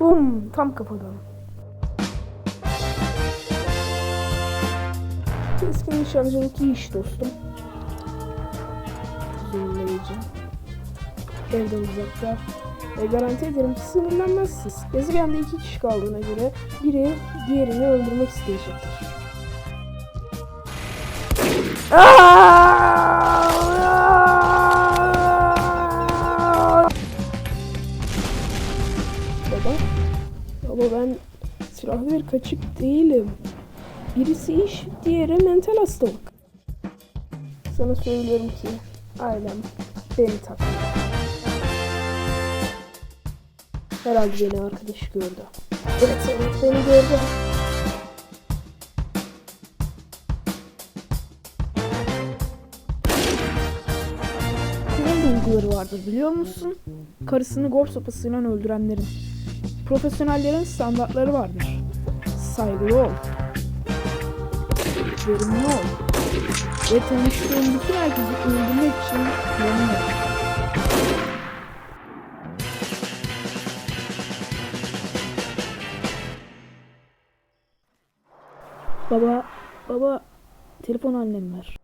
Bum tam kafadan. Keskin nişancılık iyi iş dostum. Zorlayıcı. Evden uzakta. Ve garanti ederim ki sinirlenmezsiniz. Gezegende iki kişi kaldığına göre biri diğerini öldürmek isteyecektir. Baba, baba ben silahlı bir kaçık değilim. Birisi iş, diğeri mental hastalık. Sana söylüyorum ki ailem beni takmıyor. Herhalde beni arkadaş gördü. Evet, evet beni gördü. Ne duyguları vardır biliyor musun? Karısını gor sopasıyla öldürenlerin. Profesyonellerin standartları vardır. Saygılı ol. Verimli ol. Ve tanıştığın bütün herkesi öldürmek için yanına. Baba, baba telefon annem ver.